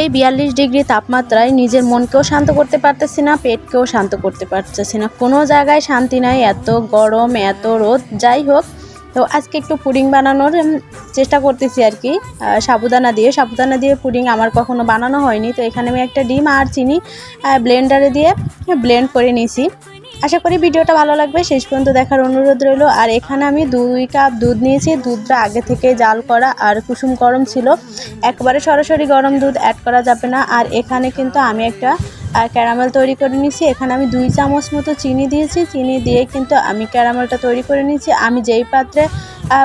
এই বিয়াল্লিশ ডিগ্রি তাপমাত্রায় নিজের মনকেও শান্ত করতে পারতেছি না, পেটকেও শান্ত করতে পারতেছি না। কোনো জায়গায় শান্তি নাই, এত গরম, এত রোদ, যাই হোক। তো আজকে একটু পুডিং বানানোর চেষ্টা করতেছি আর কি। সাবুদানা দিয়ে। সাবুদানা দিয়ে পুডিং আমার কখনো বানানো হয়নি। তো এখানে আমি একটা ডিম আর চিনি ব্লেন্ডারে দিয়ে ব্লেন্ড করে নিয়েছি। আশা করি ভিডিওটা ভালো লাগবে। শেষ পর্যন্ত দেখার অনুরোধ রইল। আর এখানে আমি দুই কাপ দুধ নিয়েছি। দুধটা আগে থেকে জাল করা আর কুসুম গরম ছিল। একবারে সরাসরি গরম দুধ অ্যাড করা যাবে না। আর এখানে কিন্তু আমি একটা আর ক্যারামেল তৈরি করে নিয়েছি। এখানে আমি দুই চামচ মতো চিনি দিয়েছি। চিনি দিয়ে কিন্তু আমি ক্যারামেলটা তৈরি করে নিয়েছি। আমি যেই পাত্রে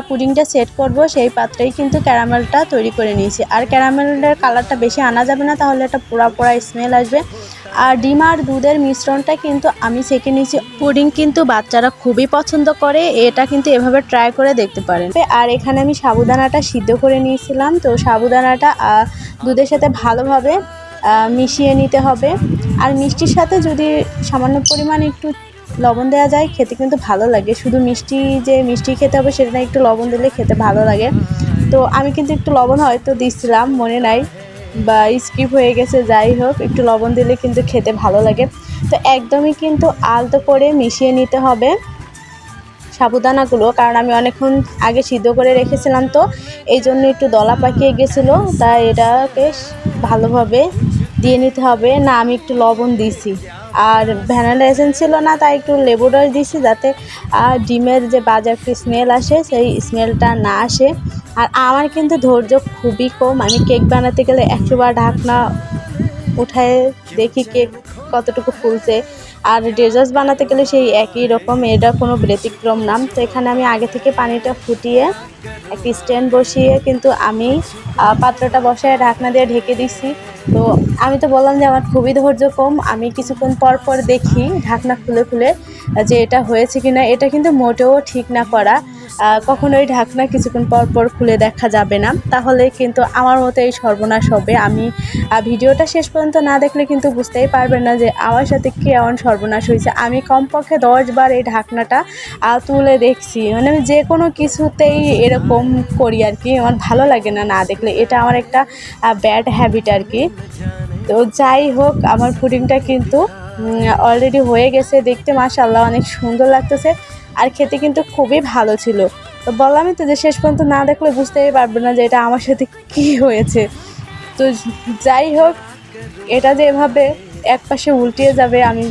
পুডিংটা সেট করব, সেই পাত্রেই কিন্তু ক্যারামেলটা তৈরি করে নিয়েছি। আর ক্যারামেলের কালারটা বেশি আনা যাবে না। তাহলে একটা পোড়া পোড়া স্মেল আসবে। আর ডিম আর দুধের মিশ্রণটা কিন্তু আমি সেঁকে নিয়েছি। পুডিং কিন্তু বাচ্চারা খুবই পছন্দ করে, এটা কিন্তু এভাবে ট্রাই করে দেখতে পারেন। আর এখানে আমি সাবুদানাটা সিদ্ধ করে নিয়েছিলাম, তো সাবুদানাটা দুধের সাথে ভালোভাবে মিশিয়ে নিতে হবে। আর মিষ্টির সাথে যদি সামান্য পরিমাণ একটু লবণ দেওয়া যায়, খেতে কিন্তু ভালো লাগে। শুধু মিষ্টি যে মিষ্টি খেতে হবে, সেটা একটু লবণ দিলে খেতে ভালো লাগে। তো আমি কিন্তু একটু লবণ হয়তো দিচ্ছিলাম মনে নাই। বা স্কিপ হয়ে গেছে, যাই হোক, একটু লবণ দিলে কিন্তু খেতে ভালো লাগে। তো একদমই কিন্তু আলতো করে মিশিয়ে নিতে হবে সাবুদানাগুলো, কারণ আমি অনেকক্ষণ আগে সিদ্ধ করে রেখেছিলাম তো, এই জন্য একটু দলা পাকিয়ে গেছিল। তাই এটাকে ভালোভাবে দিয়ে নিতে হবে। না, আমি একটু লবণ দিছি আর ভ্যানিলা এসেন্স ছিল না, তাই একটু লেবু দিছি যাতে ডিমের যে বাজার স্মেল আসে, সেই স্মেলটা না আসে। আর আমার কিন্তু ধৈর্য খুবই কম। আমি কেক বানাতে গেলে একশোবার ঢাকনা উঠায় দেখি কেক কতটুকু ফুলছে। আর ডেজার্ট বানাতে গেলে সেই একই রকম, এটা কোনো ব্যতিক্রম নাম তো এখানে আমি আগে থেকে পানিটা ফুটিয়ে একটি স্ট্যান্ড বসিয়ে কিন্তু আমি পাত্রটা বসায় ঢাকনা দিয়ে ঢেকে দিছি। তো আমি তো বললাম যে আমার খুবই ধৈর্য কম। আমি কিছুক্ষণ পর পর দেখি ঢাকনা খুলে খুলে যে এটা হয়েছে কিনা। এটা কিন্তু মোটেও ঠিক না করা। কখনোই ঢাকনা কিছুক্ষণ পর পর খুলে দেখা যাবে না। তাহলে কিন্তু আমার মতো এই সর্বনাশ হবে। আমি ভিডিওটা শেষ পর্যন্ত না দেখলে কিন্তু বুঝতেই পারবেন না যে আমার সাথে কি এমন সর্বনাশ হয়েছে। আমি কমপক্ষে দশ বার এই ঢাকনাটা তুলে দেখছি। মানে আমি যে কোনো কিছুতেই এরকম করি আর কি। আমার ভালো লাগে না না দেখলে। এটা আমার একটা ব্যাড হ্যাবিট আর কি। তো যাই হোক, আমার পুডিংটা কিন্তু অলরেডি হয়ে গেছে। দেখতে মাশাল্লাহ অনেক সুন্দর লাগতেছে। আর খেতে কিন্তু খুবই ভালো ছিল। তো বললামই তো যে শেষ পর্যন্ত না দেখলে বুঝতেই পারবে না যে এটা আমার সাথে কি হয়েছে। তো যাই হোক, এটা যে এভাবে এক পাশে উল্টিয়ে যাবে, আমি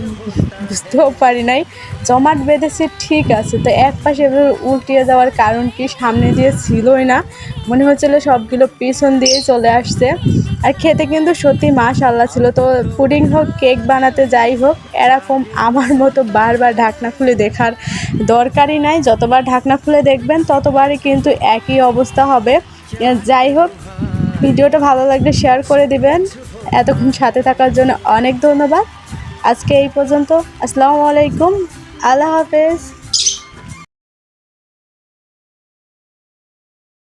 বুঝতেও পারি নাই। জমাট বেঁধেছে, ঠিক আছে, তো এক পাশে এভাবে উল্টিয়ে যাওয়ার কারণ কি সামনে দিয়ে ছিলই না। মনে হচ্ছিল সবগুলো পিছন দিয়ে চলে আসছে। আর খেতে কিন্তু সত্যি মাশাল্লাহ ছিল, তো পুডিং হোক, কেক বানাতে যাই হোক, এরকম আমার মতো বারবার ঢাকনা খুলে দেখার দরকারই নাই। যতবার ঢাকনা খুলে দেখবেন, ততবারই কিন্তু একই অবস্থা হবে। যাই হোক ভিডিওটা ভালো লাগলে শেয়ার করে দিবেন। এতক্ষণ সাথে থাকার জন্য অনেক ধন্যবাদ। আজকে এই পর্যন্ত। আসসালামু আলাইকুম। আল্লাহ হাফেজ।